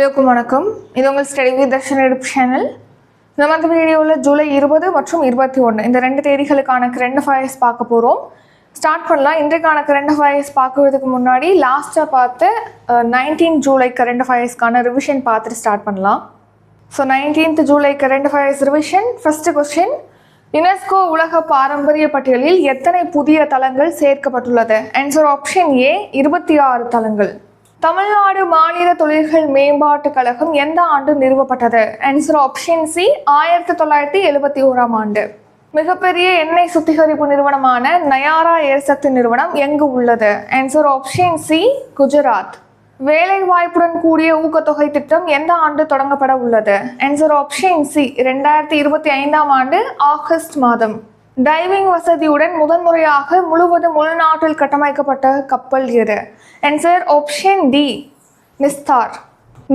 எல்லோருக்கும் வணக்கம். இது உங்கள் ஸ்டடி வித் தர்ஷன் எடுப்பு சேனல். நம்ம அந்த வீடியோவில் ஜூலை இருபது மற்றும் இருபத்தி ஒன்று இந்த ரெண்டு தேதிகளுக்கான கரண்ட் அஃபயர்ஸ் பார்க்க போகிறோம் ஸ்டார்ட் பண்ணலாம். இன்றைக்கான கரண்ட் அஃபயர்ஸ் பார்க்குறதுக்கு முன்னாடி லாஸ்ட்டாக பார்த்து நைன்டீன் ஜூலை கரண்ட் அஃபயர்ஸ்க்கான ரிவிஷன் பார்த்துட்டு ஸ்டார்ட் பண்ணலாம். So nineteenth July current affairs revision first question UNESCO உலக பாரம்பரிய பட்டியலில் எத்தனை புதிய தலங்கள் சேர்க்கப்பட்டுள்ளது? ஆன்சர் ஆப்ஷன் ஏ இருபத்தி ஆறு தலங்கள் தமிழ்நாடு மாநில தொழில்கள் மேம்பாட்டுக் கழகம் எந்த ஆண்டு நிறுவப்பட்டது? ஆன்சர் ஆப்ஷன் சி ஆயிரத்தி தொள்ளாயிரத்தி எழுபத்தி ஓராம் ஆண்டு. மிகப்பெரிய எண்ணெய் சுத்திகரிப்பு நிறுவனமான நயாரா எரிசக்தி நிறுவனம் எங்கு உள்ளது? Answer option C Gujarat. வேலை வாய்ப்புடன் கூடிய ஊக்கத்தொகை திட்டம் எந்த ஆண்டு தொடங்கப்பட உள்ளது? ஆன்சர் ஆப்ஷன் சி ரெண்டாயிரத்தி இருபத்தி ஐந்தாம் ஆண்டு ஆகஸ்ட் மாதம். டைவிங் வசதியுடன் முதன்முறையாக முழுவதும் உள்நாட்டில் கட்டமைக்கப்பட்ட கப்பல் எது ஆன்சர் ஆப்ஷன் டி நிஸ்தார்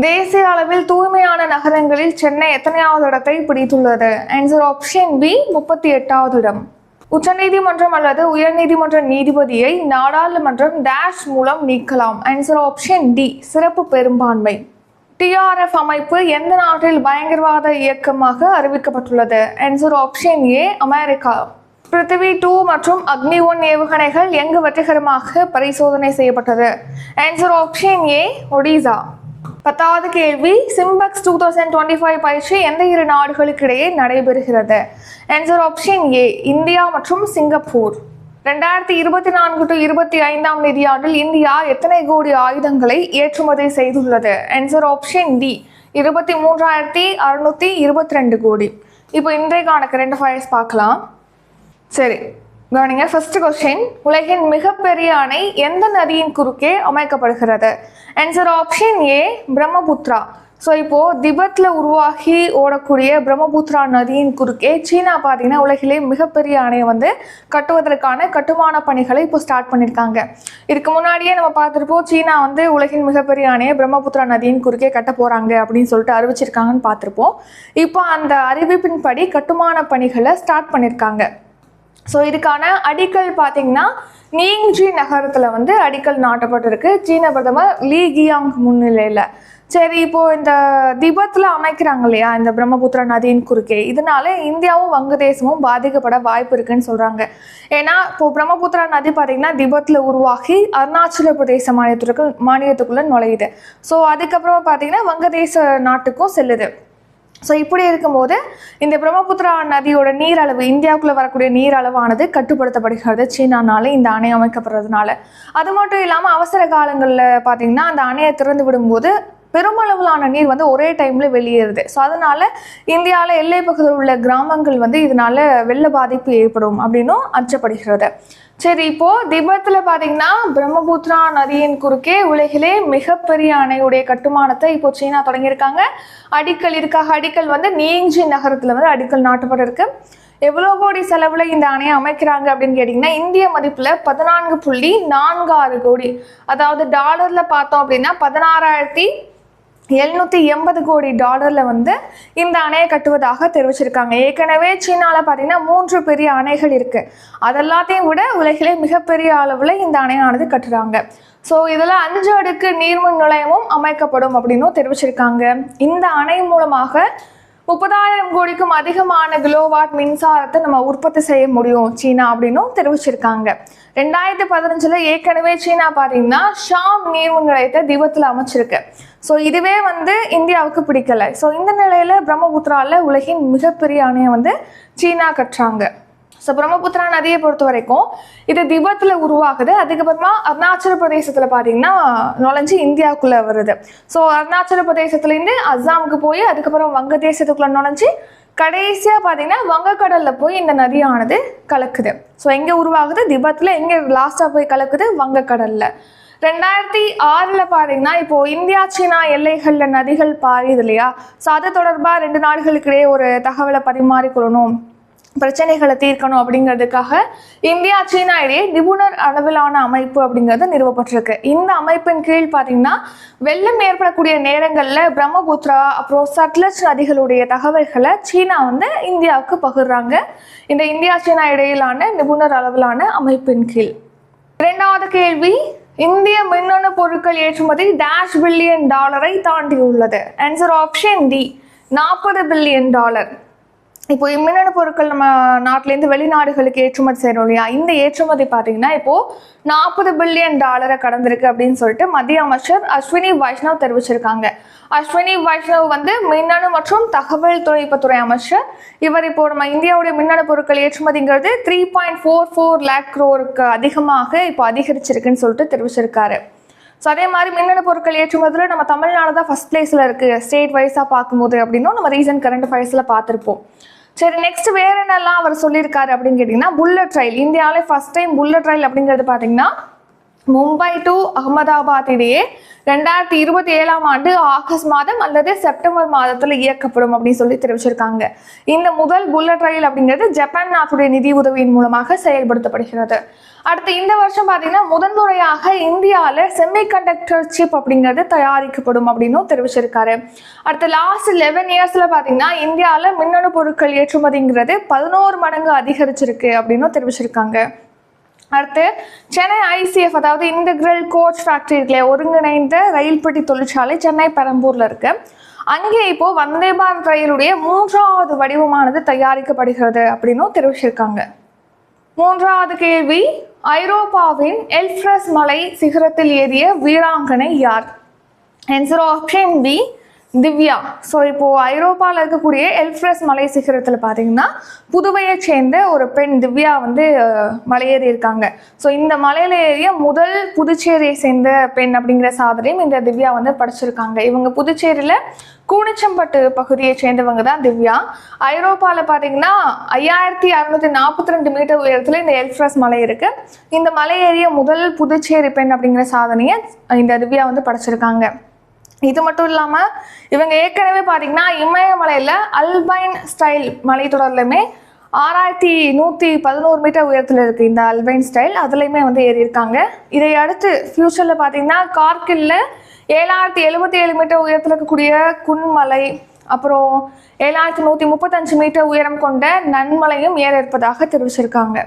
தேசிய அளவில் தூய்மையான நகரங்களில் சென்னை எத்தனையாவது இடத்தை பிடித்துள்ளது? ஆன்சர் ஆப்ஷன் பி முப்பத்தி எட்டாவது இடம். உச்சநீதிமன்றம் அல்லது உயர்நீதிமன்ற நீதிபதியை நாடாளுமன்றம் டேஷ் மூலம் நீக்கலாம். ஆன்சர் ஆப்ஷன் டி சிறப்பு பெரும்பான்மை. டிஆர்எஃப் அமைப்பு எந்த நாட்டில் பயங்கரவாத இயக்கமாக அறிவிக்கப்பட்டுள்ளது? Answer option A America Prithvi two மற்றும் அக்னி ஒன் ஏவுகணைகள் எங்கு வெற்றிகரமாக பரிசோதனை செய்யப்பட்டது? ஆன்சர் ஆப்ஷன் ஏ ஒடிசா பத்தாவது கேள்வி SIMBEX two thousand twenty five பயிற்சி எந்த இரு நாடுகளுக்கிடையே நடைபெறுகிறது? ஆன்சர் ஆப்ஷன் ஏ இந்தியா மற்றும் சிங்கப்பூர். ரெண்டாயிரத்தி இருபத்தி நான்கு டு இருபத்தி ஐந்தாம் நிதியாண்டில் இந்தியா எத்தனை கோடி ஆயுதங்களை ஏற்றுமதி செய்துள்ளது? ஆன்சர் ஆப்ஷன் டி இருபத்தி மூன்றாயிரத்தி அறுநூத்தி இருபத்தி ரெண்டு கோடி. இப்போ இன்றைக்கான கரண்ட் அஃபயர்ஸ் பார்க்கலாம். சரி கவனிங்க. ஃபர்ஸ்ட் கொஸ்டின் உலகின் மிகப்பெரிய அணை எந்த நதியின் குறுக்கே அமைக்கப்படுகிறது? Answer option A Brahmaputra so இப்போது திபெத்தில் உருவாகி ஓடக்கூடிய பிரம்மபுத்ரா நதியின் குறுக்கே சீனா பார்த்தீங்கன்னா உலகிலே மிகப்பெரிய அணையை வந்து கட்டுவதற்கான கட்டுமான பணிகளை இப்போ ஸ்டார்ட் பண்ணியிருக்காங்க இதுக்கு முன்னாடியே நம்ம பார்த்துருப்போம் சீனா வந்து உலகின் மிகப்பெரிய அணையை பிரம்மபுத்ரா நதியின் குறுக்கே கட்ட போகிறாங்க அப்படின்னு சொல்லிட்டு அறிவிச்சிருக்காங்கன்னு பார்த்துருப்போம். இப்போ அந்த அறிவிப்பின்படி கட்டுமான பணிகளை ஸ்டார்ட் பண்ணியிருக்காங்க ஸோ இதுக்கான அடிக்கல் பார்த்தீங்கன்னா நீங்ஜி நகரத்தில் வந்து அடிக்கல் நாட்டப்பட்டிருக்கு. சீன பிரதமர் லீ கியாங் முன்னிலையில். சரி இப்போ இந்த திபத்தில் அமைக்கிறாங்க இல்லையா? இந்த பிரம்மபுத்திரா நதியின் குறுக்கே. இதனால இந்தியாவும் வங்கதேசமும் பாதிக்கப்பட வாய்ப்பு இருக்குன்னு சொல்றாங்க. ஏன்னா இப்போ பிரம்மபுத்திரா நதி பார்த்தீங்கன்னா திபத்தில் உருவாகி அருணாச்சல பிரதேச மாநிலத்திற்கு மாநிலத்துக்குள்ள நுழையுது. ஸோ அதுக்கப்புறம் பார்த்தீங்கன்னா வங்கதேச நாட்டுக்கும் செல்லுது. ஸோ இப்படி இருக்கும்போது இந்த பிரம்மபுத்திரா நதியோட நீர் அளவு இந்தியாவுக்குள்ளே வரக்கூடிய நீர் அளவானது கட்டுப்படுத்தப்படுகிறது சீனானால இந்த அணை அமைக்கப்படுறதுனால. அது மட்டும் இல்லாமல் அவசர காலங்களில் பார்த்தீங்கன்னா அந்த அணையை திறந்து விடும்போது பெருமளவிலான நீர் வந்து ஒரே டைமில் வெளியேறுது. ஸோ அதனால இந்தியாவில் எல்லை பகுதியில் உள்ள கிராமங்கள் வந்து இதனால வெள்ள பாதிப்பு ஏற்படும் அப்படின்னும் அச்சப்படுகிறது. சரி இப்போ திபத்தில் பார்த்தீங்கன்னா பிரம்மபுத்திரா நதியின் குறுக்கே உலகிலே மிகப்பெரிய அணையுடைய கட்டுமானத்தை இப்போ சீனா தொடங்கியிருக்காங்க. அடிக்கல் இருக்காக அடிக்கல் வந்து நீஞ்சி நகரத்தில் வந்து அடிக்கல் நாட்டப்பட்டிருக்கு. எவ்வளோ கோடி செலவில் இந்த அணையை அமைக்கிறாங்க அப்படின்னு கேட்டிங்கன்னா இந்திய மதிப்பில் பதினான்கு புள்ளி நான்கு ஆறு கோடி. அதாவது டாலரில் பார்த்தோம் அப்படின்னா பதினாறாயிரத்தி எழுநூற்றி எண்பது கோடி டாலரில் வந்து இந்த அணையை கட்டுவதாக தெரிவிச்சிருக்காங்க. ஏற்கனவே சீனாவில் பார்த்தீங்கன்னா மூன்று பெரிய அணைகள் இருக்குது அதெல்லாத்தையும் விட உலகிலே மிகப்பெரிய அளவில் இந்த அணையானது கட்டுறாங்க. ஸோ இதில் அஞ்சு அடுக்கு நீர்மின் நிலையமும் அமைக்கப்படும் அப்படின்னும் தெரிவிச்சிருக்காங்க. இந்த அணை மூலமாக முப்பதாயிரம் கோடிக்கும் அதிகமான கிலோவாட் மின்சாரத்தை நம்ம உற்பத்தி செய்ய முடியும் சீனா அப்படின்னும் தெரிவிச்சிருக்காங்க. ரெண்டாயிரத்தி பதினஞ்சுல ஏற்கனவே சீனா பார்த்தீங்கன்னா ஷாம் நீர்வு நிலையத்தை தீபத்தில் அமைச்சிருக்கு. ஸோ இதுவே வந்து இந்தியாவுக்கு பிடிக்கல. ஸோ இந்த நிலையில பிரம்மபுத்திரால உலகின் மிகப்பெரிய அணையை வந்து சீனா கட்டுறாங்க. ஸோ பிரம்மபுத்திரா நதியை பொறுத்த வரைக்கும் இது திபத்தில் உருவாகுது. அதுக்கப்புறமா அருணாச்சல பிரதேசத்தில் பார்த்தீங்கன்னா நுழைஞ்சு இந்தியாவுக்குள்ளே வருது. ஸோ அருணாச்சல பிரதேசத்துலேருந்து அஸ்ஸாமுக்கு போய் அதுக்கப்புறம் வங்கதேசத்துக்குள்ளே நுழைஞ்சு கடைசியாக பார்த்தீங்கன்னா வங்கக்கடலில் போய் இந்த நதியானது கலக்குது. ஸோ எங்கே உருவாகுது? திபத்தில் எங்கே லாஸ்ட்டாக போய் கலக்குது? வங்கக்கடலில். ரெண்டாயிரத்தி ஆறில் பார்த்தீங்கன்னா இப்போது இந்தியா சீனா எல்லைகளில் நதிகள் பாயுது இல்லையா? ஸோ அது தொடர்பாக ரெண்டு நாடுகளுக்கிடையே ஒரு தகவலை பரிமாறிக்கொள்ளணும். பிரச்சனைகளை தீர்க்கணும் அப்படிங்கிறதுக்காக இந்தியா சீனா இடையே நிபுணர் அளவிலான அமைப்பு அப்படிங்கிறது நிறுவப்பட்டிருக்கு. இந்த அமைப்பின் கீழ் பார்த்தீங்கன்னா வெள்ளம் ஏற்படக்கூடிய நேரங்களில் பிரம்மபுத்திரா அப்புறம் சட்லஜ் நதிகளுடைய தகவல்களை சீனா வந்து இந்தியாவுக்கு பகிர்றாங்க. இந்த இந்தியா சீனா இடையிலான நிபுணர் அளவிலான அமைப்பின் கீழ். இரண்டாவது கேள்வி இந்திய மின்னணு பொருட்கள் ஏற்றுமதி டேஷ் பில்லியன் டாலரை தாண்டியுள்ளது. ஆன்சர் ஆப்ஷன் டி நாற்பது பில்லியன் டாலர் இப்போ மின்னணு பொருட்கள் நம்ம நாட்டிலேருந்து வெளிநாடுகளுக்கு ஏற்றுமதி செய்கிறோம் இல்லையா? இந்த ஏற்றுமதி பார்த்தீங்கன்னா இப்போது நாற்பது பில்லியன் டாலரை கடந்திருக்கு அப்படின்னு சொல்லிட்டு மத்திய அமைச்சர் அஸ்வினி வைஷ்ணவ் தெரிவிச்சிருக்காங்க. அஸ்வினி வைஷ்ணவ் வந்து மின்னணு மற்றும் தகவல் தொழில்நுட்பத்துறை அமைச்சர். இவர் இப்போ நம்ம இந்தியாவுடைய மின்னணு பொருட்கள் ஏற்றுமதிங்கிறது three point four four lakh க்ரோருக்கு அதிகமாக இப்போ அதிகரிச்சிருக்குன்னு சொல்லிட்டு தெரிவிச்சிருக்காரு. ஸோ அதே மாதிரி மின்னணு பொருட்கள் ஏற்றுமதியில் நம்ம தமிழ்நாடு தான் ஃபஸ்ட் பிளேஸில் இருக்குது ஸ்டேட் வைஸாக பார்க்கும்போது அப்படின்னும் நம்ம ரீசன்ட் கரண்ட் ஃபைஸில் பார்த்துருப்போம். சரி நெக்ஸ்ட் வேற என்னெல்லாம் அவர் சொல்லியிருக்காரு அப்படின்னு கேட்டிங்கன்னா புல்லட் ட்ரையல் இந்தியாவிலே ஃபர்ஸ்ட் டைம் புல்லட் ட்ரையல் அப்படிங்கிறது பார்த்தீங்கன்னா மும்பை டு அகமதாபாத் இடையே ரெண்டாயிரத்தி இருபத்தி ஏழாம் ஆண்டு ஆகஸ்ட் மாதம் அல்லது செப்டம்பர் மாதத்தில் இயக்கப்படும் அப்படின்னு சொல்லி தெரிவிச்சிருக்காங்க. இந்த முதல் புல்லட் ரயில் அப்படிங்கிறது ஜப்பான் நாட்டுடைய நிதி உதவியின் மூலமாக செயல்படுத்தப்படுகிறது. அடுத்து இந்த வருஷம் பார்த்தீங்கன்னா முதன்முறையாக இந்தியாவில் செமிகண்டக்டர் சிப் அப்படிங்கிறது தயாரிக்கப்படும் அப்படின்னும் தெரிவிச்சிருக்காரு. அடுத்து லாஸ்ட் லெவன் இயர்ஸில் பார்த்தீங்கன்னா இந்தியாவில் மின்னணு பொருட்கள் ஏற்றுமதிங்கிறது பதினோரு மடங்கு அதிகரிச்சிருக்கு அப்படின்னும் தெரிவிச்சிருக்காங்க. அடுத்து சென்னை ஐசிஎஃப் அதாவது இன்டெக்ரல் கோச் ஃபேக்டரி இருக்குல்ல ஒருங்கிணைந்த ரயில்பட்டி தொழிற்சாலை சென்னை பெரம்பூரில் இருக்கு. அங்கே இப்போ வந்தே பாரத் ரயிலுடைய மூன்றாவது வடிவமானது தயாரிக்கப்படுகிறது அப்படின்னும் தெரிவிச்சிருக்காங்க. மூன்றாவது கேள்வி ஐரோப்பாவின் எல்ஃப்ரஸ் மலை சிகரத்தில் ஏறிய வீராங்கனை யார்? Answer option B Divya so இப்போது ஐரோப்பாவில் இருக்கக்கூடிய எல்ஃப்ரஸ் மலை சிகரத்தில் பார்த்தீங்கன்னா புதுவையை சேர்ந்த ஒரு பெண் திவ்யா வந்து மலையேறி இருக்காங்க. ஸோ இந்த மலையில ஏறிய முதல் புதுச்சேரியை சேர்ந்த பெண் அப்படிங்கிற சாதனையும் இந்த திவ்யா வந்து படிச்சிருக்காங்க. இவங்க புதுச்சேரியில் கூனிச்சம்பட்டு பகுதியை சேர்ந்தவங்க தான் திவ்யா. ஐரோப்பாவில் பார்த்தீங்கன்னா ஐயாயிரத்தி அறுநூத்தி நாற்பத்தி ரெண்டு மீட்டர் உயரத்தில் இந்த எல்ஃப்ரஸ் மலை இருக்கு. இந்த மலை ஏறிய முதல் புதுச்சேரி பெண் அப்படிங்கிற சாதனையை இந்த திவ்யா வந்து படைச்சிருக்காங்க. இது மட்டும் இல்லாமல் இவங்க ஏற்கனவே பார்த்தீங்கன்னா இமயமலையில் அல்பைன் ஸ்டைல் மலைத்தொடர்லையுமே ஆறாயிரத்தி நூற்றி பதினோரு மீட்டர் உயரத்தில் இருக்குது இந்த அல்பைன் ஸ்டைல். அதுலேயுமே வந்து ஏறியிருக்காங்க. இதை அடுத்து ஃப்யூச்சரில் பார்த்தீங்கன்னா கார்கில்ல ஏழாயிரத்தி எழுபத்தி ஏழு மீட்டர் உயரத்தில் இருக்கக்கூடிய குன்மலை அப்புறம் ஏழாயிரத்தி நூற்றி முப்பத்தஞ்சு மீட்டர் உயரம் கொண்ட நன்மலையும் ஏற இருப்பதாக தெரிவிச்சிருக்காங்க.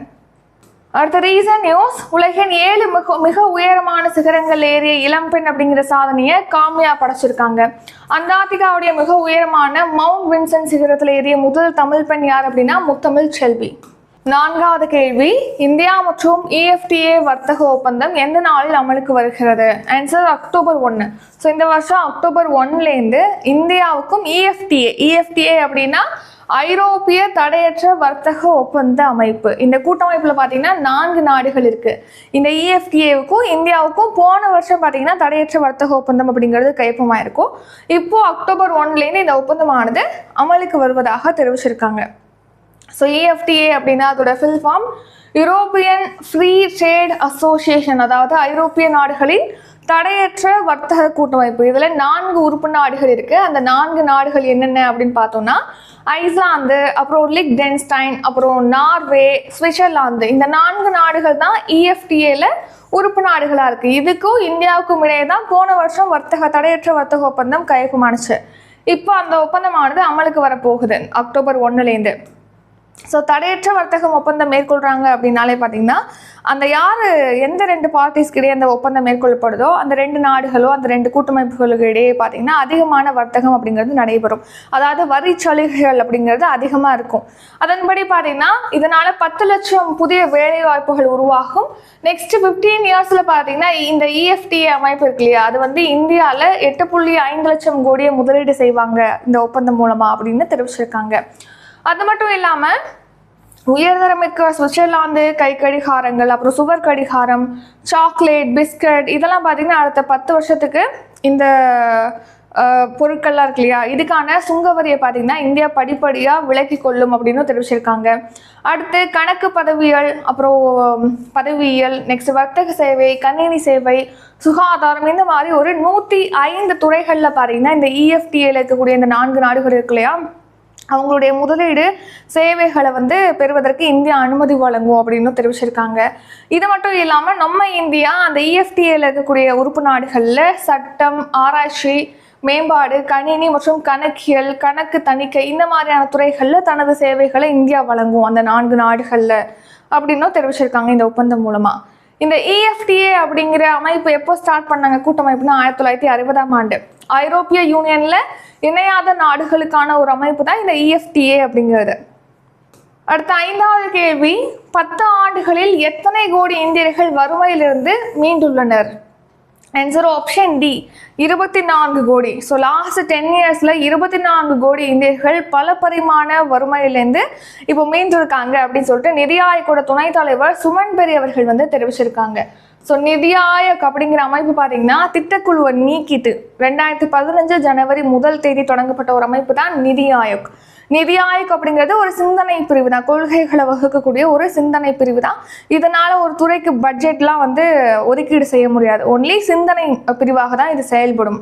அடுத்த ரீசன் நியூஸ். உலகின் ஏழு மிக மிக உயரமான சிகரங்கள் ஏறிய இளம்பெண் அப்படிங்கிற சாதனையை காமியா படைச்சிருக்காங்க. அண்டார்டிகாவுடைய மிக உயரமான மவுண்ட் வின்சன் சிகரத்தில் ஏறிய முதல் தமிழ் பெண் யார் அப்படின்னா முத்தமிழ் செல்வி. நான்காவது கேள்வி இந்தியா மற்றும் இஎஃப்டிஏ வர்த்தக ஒப்பந்தம் எந்த நாளில் அமலுக்கு வருகிறது? ஆன்சர் அக்டோபர் ஒன்று ஸோ இந்த வருஷம் அக்டோபர் ஒன்லேருந்து இந்தியாவுக்கும் இஎஃப்டிஏ இஎஃப்டிஏ அப்படின்னா ஐரோப்பிய தடையற்ற வர்த்தக ஒப்பந்த அமைப்பு. இந்த கூட்டமைப்பில் பார்த்தீங்கன்னா நான்கு நாடுகள் இருக்கு. இந்த இஎஃப்டிஏவுக்கும் இந்தியாவுக்கும் போன வருஷம் பார்த்தீங்கன்னா தடையற்ற வர்த்தக ஒப்பந்தம் அப்படிங்கிறது கைப்பமாயிருக்கும் இப்போ அக்டோபர் ஒன்லேருந்து இந்த ஒப்பந்தமானது அமலுக்கு வருவதாக தெரிவிச்சிருக்காங்க. ஸோ இஎஃப்டிஏ அப்படின்னா அதோட full form European free trade association அதாவது ஐரோப்பிய நாடுகளின் தடையற்ற வர்த்தக கூட்டமைப்பு. இதில் நான்கு உறுப்பு நாடுகள் இருக்குது அந்த நான்கு நாடுகள் என்னென்ன அப்படின்னு பார்த்தோம்னா ஐஸ்லாந்து அப்புறம் லிக் டென்ஸ்டைன் அப்புறம் நார்வே சுவிட்சர்லாந்து. இந்த நான்கு நாடுகள் தான் இஎஃப்டிஏல உறுப்பு நாடுகளாக இருக்குது இதுக்கும் இந்தியாவுக்கும் இடையே தான் போன வருஷம் வர்த்தக தடையற்ற வர்த்தக ஒப்பந்தம் கையொப்பமானுச்சு. இப்போ அந்த ஒப்பந்தமானது அமலுக்கு வரப்போகுது. அக்டோபர் ஒன்றுலேருந்து ஸோ தடையற்ற வர்த்தகம் ஒப்பந்தம் மேற்கொள்கிறாங்க அப்படின்னாலே பார்த்தீங்கன்னா அந்த யார் எந்த ரெண்டு பார்ட்டிஸ்கிடையே அந்த ஒப்பந்தம் மேற்கொள்ளப்படுதோ அந்த ரெண்டு நாடுகளோ அந்த ரெண்டு கூட்டமைப்புகளுக்கு இடையே பார்த்தீங்கன்னா அதிகமான வர்த்தகம் அப்படிங்கிறது நடைபெறும். அதாவது வரி சலுகைகள் அப்படிங்கிறது அதிகமாக இருக்கும். அதன்படி பார்த்தீங்கன்னா இதனால் பத்து லட்சம் புதிய வேலை வாய்ப்புகள் உருவாகும். நெக்ஸ்ட் ஃபிஃப்டீன் இயர்ஸில் பார்த்தீங்கன்னா இந்த இஎஃப்டிஏ அமைப்பு இருக்கு இல்லையா அது வந்து இந்தியாவில் எட்டு புள்ளி ஐந்து லட்சம் கோடியை முதலீடு செய்வாங்க இந்த ஒப்பந்தம் மூலமாக அப்படின்னு தெரிவிச்சிருக்காங்க. அது மட்டும் இல்லாமல் உயர்தரமிக்க சுவிட்சர்லாந்து கை கடிகாரங்கள் அப்புறம் சுவர் கடிகாரம் சாக்லேட் பிஸ்கட் இதெல்லாம் பார்த்தீங்கன்னா அடுத்த பத்து வருஷத்துக்கு இந்த பொருட்கள்லாம் இருக்கு இல்லையா? இதுக்கான சுங்க வரியை பார்த்தீங்கன்னா இந்தியா படிப்படியாக விலக்கி கொள்ளும் அப்படின்னு தெரிவிச்சிருக்காங்க. அடுத்து கணக்கு பதவியல் அப்புறம் பதவியியல் நெக்ஸ்ட் வர்த்தக சேவை கணினி சேவை சுகாதாரம் இந்த மாதிரி ஒரு நூற்றி ஐந்து துறைகளில் பார்த்தீங்கன்னா இந்த இஎஃப்டிஏல இருக்கக்கூடிய இந்த நான்கு நாடுகள் இருக்கு இல்லையா? அவங்களுடைய முதலீடு சேவைகளை வந்து பெறுவதற்கு இந்தியா அனுமதி வழங்கும் அப்படின்னு தெரிவிச்சிருக்காங்க. இது மட்டும் இல்லாமல் நம்ம இந்தியா அந்த இஎஃப்டிஏல இருக்கக்கூடிய உறுப்பு நாடுகளில் சட்டம் ஆராய்ச்சி மேம்பாடு கணினி மற்றும் கணக்கியல் கணக்கு தணிக்கை இந்த மாதிரியான துறைகளில் தனது சேவைகளை இந்தியா வழங்கும் அந்த நான்கு நாடுகளில் அப்படின்னும் தெரிவிச்சிருக்காங்க இந்த ஒப்பந்தம் மூலமாக இந்த இஎஃப்டிஏ அப்படிங்கிற அமைப்பு எப்போ ஸ்டார்ட் பண்ணாங்க? கூட்டமைப்புனா ஆயிரத்தி தொள்ளாயிரத்தி அறுபதாம் ஆண்டு. ஐரோப்பிய யூனியன்ல இணையாத நாடுகளுக்கான ஒரு அமைப்பு தான் இந்த இஎஃப்டிஏ அப்படிங்கிறது. அடுத்த ஐந்தாவது கேள்வி பத்து ஆண்டுகளில் எத்தனை கோடி இந்தியர்கள் வறுமையிலிருந்து மீண்டுள்ளனர்? ஆன்சர் ஆப்ஷன் டி இருபத்தி நான்கு கோடி. ஸோ லாஸ்ட் டென் இயர்ஸில் இருபத்தி நான்கு கோடி இந்தியர்கள் பல பரிமாண வறுமையிலேருந்து இப்போ மீண்டிருக்காங்க அப்படின்னு சொல்லிட்டு நிதி ஆயோகோட துணைத் தலைவர் சுமன் பெரி அவர்கள் வந்து தெரிவிச்சிருக்காங்க. ஸோ நிதி ஆயோக் அப்படிங்கிற அமைப்பு பார்த்தீங்கன்னா திட்டக்குழுவை நீக்கிட்டு ரெண்டாயிரத்தி பதினஞ்சு ஜனவரி முதல் தேதி தொடங்கப்பட்ட ஒரு அமைப்பு தான் நிதி ஆயோக். நிதி ஆயோக் அப்படிங்கிறது ஒரு சிந்தனை பிரிவு தான். கொள்கைகளை வகுக்கக்கூடிய ஒரு சிந்தனை பிரிவு தான். இதனால ஒரு துறைக்கு பட்ஜெட்லாம் வந்து ஒதுக்கீடு செய்ய முடியாது. ஒன்லி சிந்தனை பிரிவாக தான் இது செயல்படும்.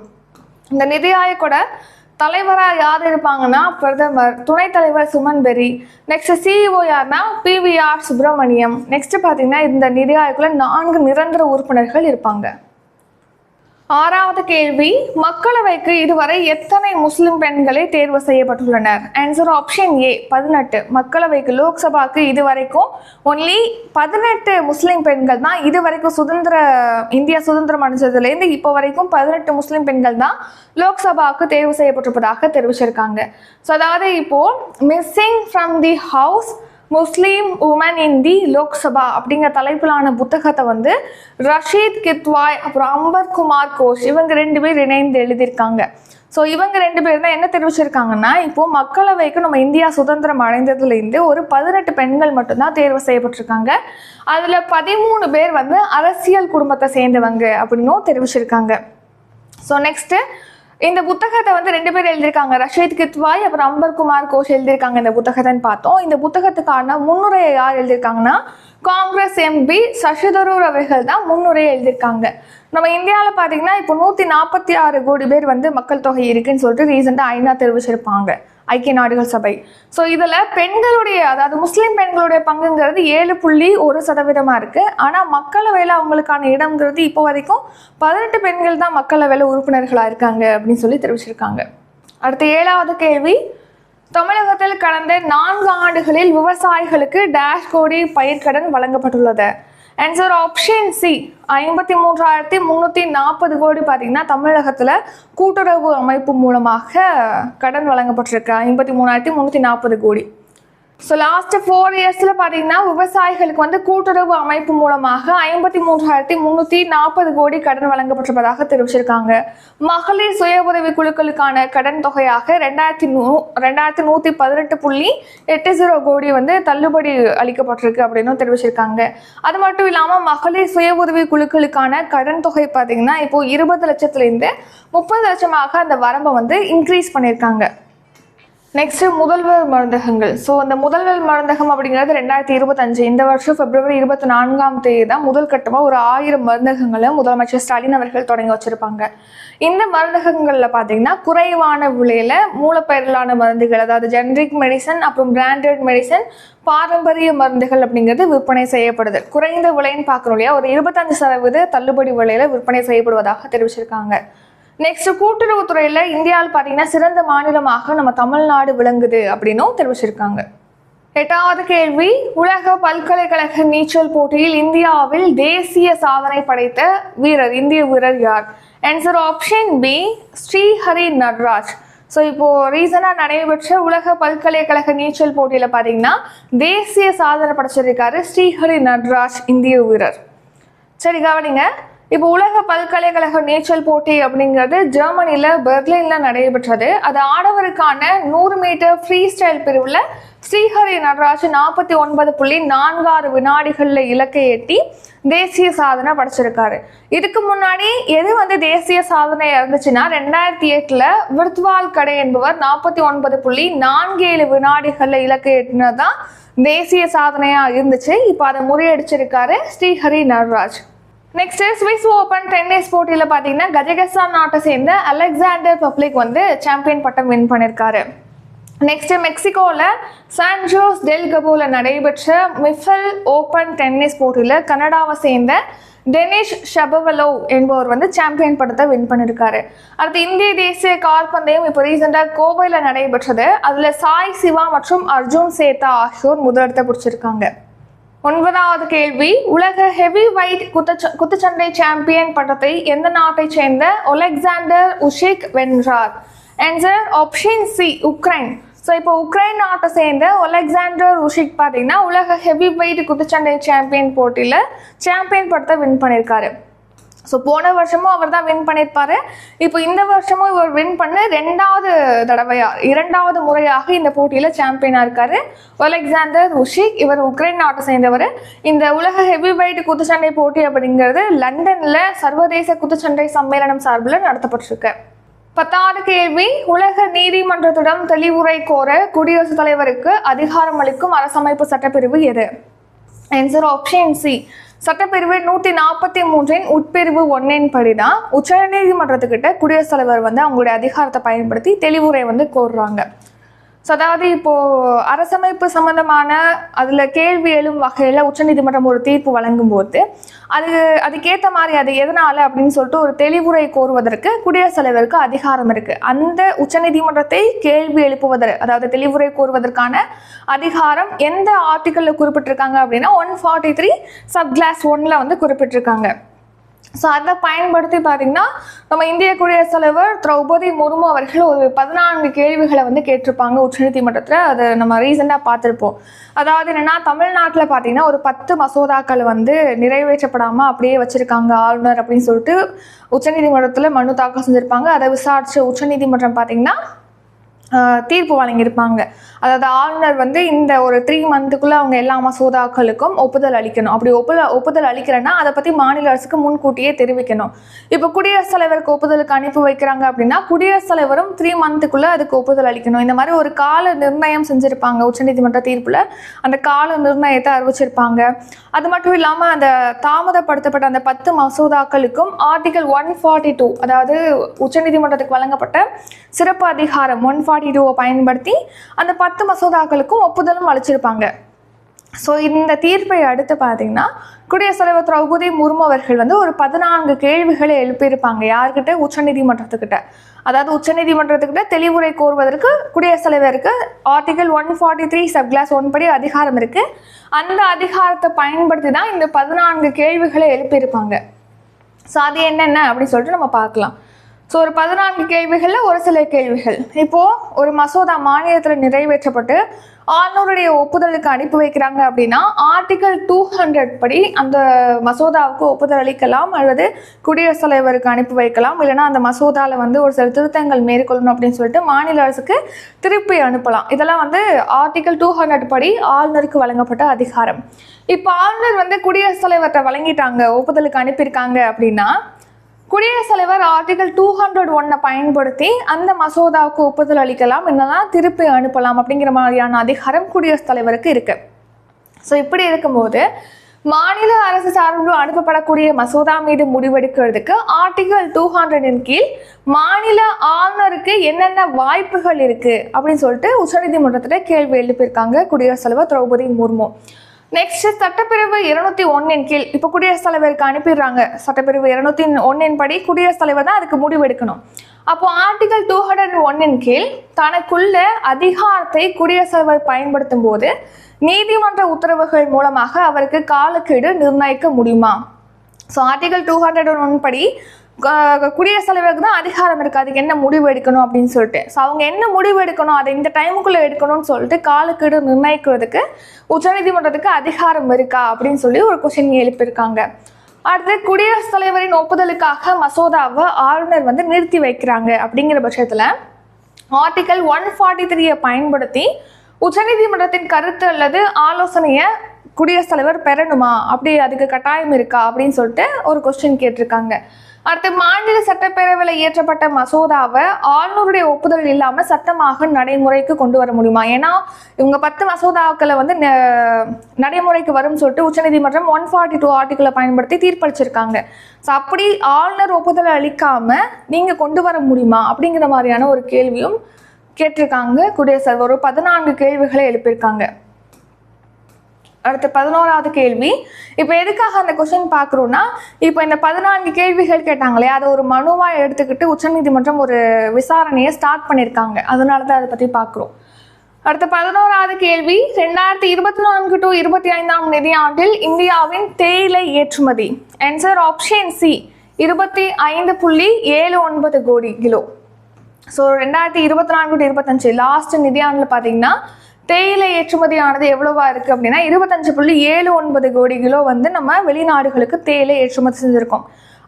இந்த நிதி ஆயோக்கோட தலைவராக யார் இருப்பாங்கன்னா பிரதமர் துணைத் தலைவர் சுமன் பெரி. நெக்ஸ்ட் சிஇஓ யார்னா பிவிஆர் சுப்பிரமணியம். நெக்ஸ்ட் பார்த்தீங்கன்னா இந்த நிதி ஆயோக்கில் நான்கு நிரந்தர உறுப்பினர்கள் இருப்பாங்க. ஆறாவது கேள்வி மக்களவைக்கு இதுவரை எத்தனை முஸ்லிம் பெண்களே தேர்வு செய்யப்பட்டுள்ளனர்? ஆன்சர் ஆப்ஷன் ஏ பதினெட்டு. மக்களவைக்கு லோக்சபாக்கு இதுவரைக்கும் ஒன்லி பதினெட்டு முஸ்லிம் பெண்கள் தான் இதுவரைக்கும் சுதந்திர இந்தியா சுதந்திரம் அடைஞ்சதுலேருந்து இப்போ வரைக்கும் பதினெட்டு முஸ்லிம் பெண்கள் தான் லோக்சபாவுக்கு தேர்வு செய்யப்பட்டிருப்பதாக தெரிவிச்சிருக்காங்க. ஸோ அதாவது இப்போது missing from the house Muslim women in the Lok Sabha அப்படிங்கிற தலைப்பிலான புத்தகத்தை வந்து ரஷீத் கித்வாய் அப்புறம் அம்பர் குமார் கோஷ் இவங்க ரெண்டு பேர் இணைந்து எழுதியிருக்காங்க. ஸோ இவங்க ரெண்டு பேர் தான் என்ன தெரிவிச்சிருக்காங்கன்னா இப்போ மக்களவைக்கு நம்ம இந்தியா சுதந்திரம் அடைந்ததுலேருந்து ஒரு பதினெட்டு பெண்கள் மட்டும்தான் தேர்வு செய்யப்பட்டிருக்காங்க. அதில் பதிமூணு பேர் வந்து அரசியல் குடும்பத்தை சேர்ந்தவங்க அப்படின்னும் தெரிவிச்சிருக்காங்க. ஸோ நெக்ஸ்ட்டு இந்த புத்தகத்தை வந்து ரெண்டு பேர் எழுதியிருக்காங்க. ரஷீத் கித்வாய் அப்புறம் அம்பர் குமார் கோஷ் எழுதியிருக்காங்க இந்த புத்தகத்தைன்னு பார்த்தோம். இந்த புத்தகத்துக்கான முன்னுரையை யார் எழுதியிருக்காங்கன்னா காங்கிரஸ் எம்பி சசிதரூர் அவர்கள் தான் முன்னுரையை எழுதியிருக்காங்க. நம்ம இந்தியாவில் பார்த்தீங்கன்னா இப்போ நூற்றி நாற்பத்தி ஆறு கோடி பேர் வந்து மக்கள் தொகை இருக்குன்னு சொல்லிட்டு ரீசெண்டாக ஐநா தெரிவிச்சிருப்பாங்க. ஐக்கிய நாடுகள் சபை. ஸோ இதில் பெண்களுடைய அதாவது முஸ்லீம் பெண்களுடைய பங்குங்கிறது ஏழு புள்ளி ஒரு சதவீதமாக இருக்குது ஆனால் மக்களவையில் அவங்களுக்கான இடம்ங்கிறது இப்போ வரைக்கும் பதினெட்டு பெண்கள் தான் மக்களவையில் உறுப்பினர்களாக இருக்காங்க அப்படின்னு சொல்லி தெரிவிச்சிருக்காங்க. அடுத்த ஏழாவது கேள்வி. தமிழகத்தில் கடந்த நான்கு ஆண்டுகளில் விவசாயிகளுக்கு டேஷ் கோடி பயிர்க்கடன் வழங்கப்பட்டுள்ளது. ஆன்சர் ஆப்ஷன் சி ஐம்பத்தி மூன்றாயிரத்தி முந்நூற்றி நாற்பது கோடி பார்த்தீங்கன்னா தமிழகத்தில் கூட்டுறவு அமைப்பு மூலமாக கடன் வழங்கப்பட்டிருக்கு. ஐம்பத்தி மூணாயிரத்தி முந்நூற்றி நாற்பது கோடி. ஸோ லாஸ்ட் ஃபோர் இயர்ஸில் பார்த்தீங்கன்னா விவசாயிகளுக்கு வந்து கூட்டுறவு அமைப்பு மூலமாக ஐம்பத்தி மூன்றாயிரத்தி முந்நூற்றி நாற்பது கோடி கடன் வழங்கப்பட்டிருப்பதாக தெரிவிச்சிருக்காங்க. மகளிர் சுய உதவி குழுக்களுக்கான கடன் தொகையாக ரெண்டாயிரத்தி நூ ரெண்டாயிரத்தி நூற்றி பதினெட்டு புள்ளி எட்டு ஜீரோ கோடி வந்து தள்ளுபடி அளிக்கப்பட்டிருக்கு அப்படின்னு தெரிவிச்சிருக்காங்க. அது மட்டும் இல்லாமல் மகளிர் சுய உதவி குழுக்களுக்கான கடன் தொகை பார்த்தீங்கன்னா இப்போது இருபது லட்சத்துலேருந்து முப்பது லட்சமாக அந்த வரம்பை வந்து இன்க்ரீஸ் பண்ணியிருக்காங்க. நெக்ஸ்ட் முதல்வர் மருந்தகங்கள். ஸோ அந்த முதல்வர் மருந்தகம் அப்படிங்கிறது ரெண்டாயிரத்தி இருபத்தஞ்சு இந்த வருஷம் பிப்ரவரி இருபத்தி நான்காம் தேதி தான் முதல் கட்டமாக ஒரு ஆயிரம் மருந்தகங்களை முதலமைச்சர் ஸ்டாலின் அவர்கள் தொடங்கி வச்சிருப்பாங்க. இந்த மருந்தகங்களில் பார்த்தீங்கன்னா குறைவான விலையில் மூலப்பெயரிலான மருந்துகள் அதாவது ஜெனரிக் மெடிசன் அப்புறம் பிராண்டட் மெடிசன் பாரம்பரிய மருந்துகள் அப்படிங்கிறது விற்பனை செய்யப்படுது. குறைந்த விலைன்னு பார்க்கணும் இல்லையா? ஒரு இருபத்தஞ்சு சதவீத தள்ளுபடி விலையில் விற்பனை செய்யப்படுவதாக தெரிவிச்சிருக்காங்க. நெக்ஸ்ட் கூட்டுறவுத்துறையில் இந்தியாவில் பார்த்தீங்கன்னா சிறந்த மாநிலமாக நம்ம தமிழ்நாடு விளங்குது அப்படின்னும் தெரிவிச்சிருக்காங்க. எட்டாவது கேள்வி உலக பல்கலைக்கழக நீச்சல் போட்டியில் இந்தியாவில் தேசிய சாதனை படைத்த வீரர் இந்திய வீரர் யார்? Answer option B Srihari Natraj. So இப்போ ரீசனாக நடைபெற்ற உலக பல்கலைக்கழக நீச்சல் போட்டியில் பார்த்தீங்கன்னா தேசிய சாதனை படைச்சிருக்காரு ஸ்ரீஹரி நட்ராஜ் இந்திய வீரர். சரி கவனிங்க. இப்போ உலக பல்கலைக்கழக நீச்சல் போட்டி அப்படிங்கிறது ஜெர்மனியில் பெர்லினில் நடைபெற்றது. அது ஆடவருக்கான நூறு மீட்டர் ஃப்ரீ ஸ்டைல் பிரிவில் ஸ்ரீஹரி நடராஜ் நாற்பத்தி ஒன்பது புள்ளி நான்காறு வினாடிகளில் இலக்கை எட்டி தேசிய சாதனை படைச்சிருக்காரு. இதுக்கு முன்னாடி எது வந்து தேசிய சாதனை இருந்துச்சுன்னா ரெண்டாயிரத்தி எட்டில் விர்த்வால் கடை என்பவர் நாற்பத்தி ஒன்பது புள்ளி நான்கு ஏழு வினாடிகளில் இலக்கை எட்டினது தான் தேசிய சாதனையாக இருந்துச்சு. இப்போ அதை முறியடிச்சிருக்காரு Srihari Nataraj. Next Swiss Open tennis போட்டியில் பார்த்தீங்கன்னா கஜகஸ்தான் நாட்டை சேர்ந்த அலெக்சாண்டர் பப்ளிக் வந்து சாம்பியன் பட்டம் வின் பண்ணியிருக்காரு. நெக்ஸ்ட் மெக்சிகோவில் சான்ஜோஸ் டெல் கபோல நடைபெற்ற மிஃபல் ஓபன் டென்னிஸ் போட்டியில் கனடாவை சேர்ந்த டெனிஷ் ஷபவலோவ் என்பவர் வந்து சாம்பியன் படத்தை வின் பண்ணியிருக்காரு. அடுத்து இந்திய தேசிய கால்பந்தயம் இப்போ ரீசெண்டாக கோவையில் நடைபெற்றது. அதில் சாய் சிவா மற்றும் அர்ஜுன் சேத்தா ஆகியோர் முதலிடத்தை பிடிச்சிருக்காங்க. ஒன்பதாவது கேள்வி உலக ஹெவி வெயிட் குத்துச்ச குத்துச்சண்டை சாம்பியன் பட்டத்தை எந்த நாட்டைச் சேர்ந்த ஒலெக்சாண்டர் உஷிக் வென்றார்? Answer option C Ukraine. So இப்போ உக்ரைன் நாட்டை சேர்ந்த ஒலெக்சாண்டர் உஷிக் பார்த்தீங்கன்னா உலக ஹெவி வெயிட் குத்துச்சண்டை சாம்பியன் போட்டியில் சாம்பியன் படத்தை வின் பண்ணியிருக்காரு. ஸோ போன வருஷமும் அவர் தான் வின் பண்ணியிருப்பார். இப்போ இந்த வருஷமும் இவர் வின் பண்ண ரெண்டாவது தடவையாக இரண்டாவது முறையாக இந்த போட்டியில் சாம்பியனாக இருக்கார். ஒலெக்சாண்டர் உஷிக் இவர் உக்ரைன் நாட்டை சேர்ந்தவர். இந்த உலக ஹெவி வெயிட் குத்துச்சண்டை போட்டி அப்படிங்கிறது லண்டனில் சர்வதேச குத்துச்சண்டை சம்மேளனம் சார்பில் நடத்தப்பட்டிருக்கு. பத்தாவது கேள்வி உலக நீதிமன்றத்துடன் தெளிவுரை கோர குடியரசுத் தலைவருக்கு அதிகாரம் அளிக்கும் அரசமைப்பு சட்டப்பிரிவு எது? ஆன்சர் ஆப்ஷன் சி சட்டப்பிரிவு நூற்றி நாற்பத்தி மூன்றின் உட்பிரிவு ஒன்னின் படி தான் உச்சநீதிமன்றத்துக்கிட்ட குடியரசுத் தலைவர் வந்து அவங்களுடைய அதிகாரத்தை பயன்படுத்தி தெளிவுரை வந்து கோருறாங்க. ஸோ அதாவது இப்போ அரசமைப்பு சம்பந்தமான அதில் கேள்வி எழும் வகையில் உச்சநீதிமன்றம் ஒரு தீர்ப்பு வழங்கும் போது அது அதுக்கேற்ற மாதிரி அது எதனால் அப்படின்னு சொல்லிட்டு ஒரு தெளிவுரை கோருவதற்கு குடியரசுத் தலைவருக்கு அதிகாரம் இருக்குது அந்த உச்சநீதிமன்றத்தை கேள்வி எழுப்புவதற்கு அதாவது தெளிவுரை கோருவதற்கான அதிகாரம் எந்த ஆர்டிக்கலில் குறிப்பிட்டிருக்காங்க அப்படின்னா one forty three sub clause ஒன்னில் வந்து குறிப்பிட்டிருக்காங்க. ஸோ அதை பயன்படுத்தி பார்த்தீங்கன்னா நம்ம இந்திய குடியரசுத் தலைவர் திரௌபதி முர்மு அவர்கள் ஒரு பதினான்கு கேள்விகளை வந்து கேட்டிருப்பாங்க உச்சநீதிமன்றத்தில். அதை நம்ம ரீசெண்டாக பார்த்துருப்போம். அதாவது என்னென்னா தமிழ்நாட்டில் பார்த்தீங்கன்னா ஒரு பத்து மசோதாக்கள் வந்து நிறைவேற்றப்படாமல் அப்படியே வச்சுருக்காங்க ஆளுநர் அப்படின்னு சொல்லிட்டு உச்சநீதிமன்றத்தில் மனு தாக்கல் செஞ்சுருப்பாங்க. அதை விசாரித்த உச்சநீதிமன்றம் பார்த்தீங்கன்னா தீர்ப்பு வழங்கியிருப்பாங்க. அதாவது ஆளுநர் வந்து இந்த ஒரு த்ரீ மந்த்துக்குள்ளே அவங்க எல்லா மசோதாக்களுக்கும் ஒப்புதல் அளிக்கணும். அப்படி ஒப்புதல் ஒப்புதல் அளிக்கிறேன்னா அதை பற்றி மாநில அரசுக்கு முன்கூட்டியே தெரிவிக்கணும். இப்போ குடியரசுத் தலைவருக்கு ஒப்புதலுக்கு அனுப்பி வைக்கிறாங்க அப்படின்னா குடியரசுத் தலைவரும் த்ரீ மந்த்துக்குள்ளே அதுக்கு ஒப்புதல் அளிக்கணும். இந்த மாதிரி ஒரு கால நிர்ணயம் செஞ்சுருப்பாங்க உச்சநீதிமன்ற தீர்ப்பில். அந்த கால நிர்ணயத்தை அறிவிச்சிருப்பாங்க. அது மட்டும் இல்லாமல் அந்த தாமதப்படுத்தப்பட்ட அந்த பத்து மசோதாக்களுக்கும் ஆர்டிகல் ஒன் ஃபார்ட்டி டூ அதாவது உச்சநீதிமன்றத்துக்கு வழங்கப்பட்ட சிறப்பு அதிகாரம் ஒன் ஃபார்ட்டி டூவை பயன்படுத்தி அந்த பத்து மசோதாக்களுக்கும் ஒப்புதலும் அளிச்சிருப்பாங்க. ஸோ இந்த தீர்ப்பை அடுத்து பார்த்தீங்கன்னா குடியரசுத் தலைவர் திரௌபதி முர்மு அவர்கள் வந்து ஒரு பதினான்கு கேள்விகளை எழுப்பியிருப்பாங்க யார்கிட்ட? உச்சநீதிமன்றத்துக்கிட்ட. அதாவது உச்சநீதிமன்றத்துக்கிட்ட தெளிவுரை கோருவதற்கு குடியரசுத் தலைவருக்கு article one forty three sub clause one படி அதிகாரம் இருக்கு. அந்த அதிகாரத்தை பயன்படுத்தி தான் இந்த பதினான்கு கேள்விகளை எழுப்பியிருப்பாங்க. ஸோ அது என்னென்ன? அப்படின்னு சொல்லிட்டு நம்ம பார்க்கலாம். ஸோ ஒரு பதினான்கு கேள்விகளில் ஒரு சில கேள்விகள். இப்போது ஒரு மசோதா மாநிலத்தில் நிறைவேற்றப்பட்டு ஆளுநருடைய ஒப்புதலுக்கு அனுப்பி வைக்கிறாங்க அப்படின்னா ஆர்டிகல் டூ ஹண்ட்ரட் படி அந்த மசோதாவுக்கு ஒப்புதல் அளிக்கலாம் அல்லது குடியரசுத் தலைவருக்கு அனுப்பி வைக்கலாம். இல்லைன்னா அந்த மசோதாவில் வந்து ஒரு சில திருத்தங்கள் மேற்கொள்ளணும் அப்படின்னு சொல்லிட்டு மாநில அரசுக்கு திருப்பி அனுப்பலாம். இதெல்லாம் வந்து ஆர்டிகல் டூ ஹண்ட்ரட் படி ஆளுநருக்கு வழங்கப்பட்ட அதிகாரம். இப்போ ஆளுநர் வந்து குடியரசுத் தலைவர்கிட்ட வழங்கிட்டாங்க ஒப்புதலுக்கு அனுப்பியிருக்காங்க அப்படின்னா குடியரசுத் தலைவர் ஆர்டிகல் டூ ஹண்ட்ரட் ஒன்னை பயன்படுத்தி அந்த மசோதாவுக்கு ஒப்புதல் அளிக்கலாம் இல்லைனா திருப்பி அனுப்பலாம் அப்படிங்கிற மாதிரியான அதிகாரம் குடியரசுத் தலைவருக்கு இருக்கு. ஸோ இப்படி இருக்கும்போது மாநில அரசு சார்பில் அனுப்பப்படக்கூடிய மசோதா மீது முடிவெடுக்கிறதுக்கு ஆர்டிகல் டூ ஹண்ட்ரடின் கீழ் மாநில ஆளுநருக்கு என்னென்ன வாய்ப்புகள் இருக்கு அப்படின்னு சொல்லிட்டு உச்சநீதிமன்றத்தில் கேள்வி எழுப்பியிருக்காங்க குடியரசுத் தலைவர் திரௌபதி முர்மு. நெக்ஸ்ட் சட்டப்பிரிவு இருநூத்தி ஒன்னின் கீழ். இப்போ குடியரசுத் தலைவருக்கு அனுப்பிடுறாங்க. சட்டப்பிரிவு இருநூத்தி ஒன்னின் படி குடியரசுத் தலைவர் தான் அதுக்கு முடிவெடுக்கணும் அப்போ ஆர்டிகல் டூ ஹண்ட்ரட் ஒன்னின் கீழ் தனக்குள்ள அதிகாரத்தை குடியரசுத் தலைவர் பயன்படுத்தும் போது நீதிமன்ற உத்தரவுகள் மூலமாக அவருக்கு காலக்கெடு நிர்ணயிக்க முடியுமா? So article two hundred one படி குடியரசுத் தலைவருக்கு தான் அதிகாரம் இருக்குது அதுக்கு என்ன முடிவு எடுக்கணும் அப்படின்னு சொல்லிட்டு. ஸோ அவங்க என்ன முடிவு எடுக்கணும்? அதை இந்த டைமுக்குள்ளே எடுக்கணும்னு சொல்லிட்டு காலக்கெடு நிர்ணயிக்கிறதுக்கு உச்சநீதிமன்றத்துக்கு அதிகாரம் இருக்கா அப்படின்னு சொல்லி ஒரு கொஸ்டின் எழுப்பியிருக்காங்க. அடுத்து குடியரசுத் தலைவரின் ஒப்புதலுக்காக மசோதாவை ஆளுநர் வந்து நிறுத்தி வைக்கிறாங்க அப்படிங்கிற பட்சத்தில் ஆர்டிகல் ஒன் ஃபார்ட்டி த்ரீயை பயன்படுத்தி உச்சநீதிமன்றத்தின் கருத்து அல்லது ஆலோசனையை குடியரசுத் தலைவர் பெறணுமா? அப்படி அதுக்கு கட்டாயம் இருக்கா அப்படின்னு சொல்லிட்டு ஒரு கொஸ்டின் கேட்டிருக்காங்க. அடுத்து மாநில சட்டப்பேரவையில் இயற்றப்பட்ட மசோதாவை ஆளுநருடைய ஒப்புதல் இல்லாமல் சட்டமாக நடைமுறைக்கு கொண்டு வர முடியுமா? ஏன்னா இவங்க பத்து மசோதாக்களை வந்து நடைமுறைக்கு வரும்னு சொல்லிட்டு உச்சநீதிமன்றம் ஒன் ஃபார்ட்டி டூ ஆர்டிக்கிளை பயன்படுத்தி தீர்ப்பளிச்சிருக்காங்க. ஸோ அப்படி ஆளுநர் ஒப்புதல் அளிக்காம நீங்கள் கொண்டு வர முடியுமா? அப்படிங்கிற மாதிரியான ஒரு கேள்வியும் கேட்டிருக்காங்க. குடியரசுத் ஒரு பதினான்கு கேள்விகளை எழுப்பியிருக்காங்க. அடுத்து பதினோராவது கேள்வி. இப்போ எதுக்காக அந்த கொஸ்டின் பார்க்குறோன்னா இப்போ இந்த பதினான்கு கேள்விகள் கேட்டாங்களே அதை ஒரு மனுவாக எடுத்துக்கிட்டு உச்சநீதிமன்றம் ஒரு விசாரணையை ஸ்டார்ட் பண்ணியிருக்காங்க. அதனால தான் அதை பற்றி பார்க்குறோம். அடுத்த பதினோராவது கேள்வி ரெண்டாயிரத்தி இருபத்தி நான்கு டு இருபத்தி ஐந்தாம் நிதியாண்டில் இந்தியாவின் தேயிலை ஏற்றுமதி. ஆன்சர் ஆப்ஷன் சி இருபத்தி ஐந்து புள்ளி ஏழு ஒன்பது கோடி கிலோ. ஸோ ரெண்டாயிரத்தி இருபத்தி நான்கு டு இருபத்தஞ்சு லாஸ்ட் நிதியாண்டில் பார்த்தீங்கன்னா தேயிலை ஏற்றுமதியானது எவ்வளவா இருக்குது அப்படின்னா இருபத்தஞ்சு புள்ளி ஏழு ஒன்பது கோடி கிலோ வந்து நம்ம வெளிநாடுகளுக்கு தேயிலை ஏற்றுமதி செஞ்சுருக்கோம்.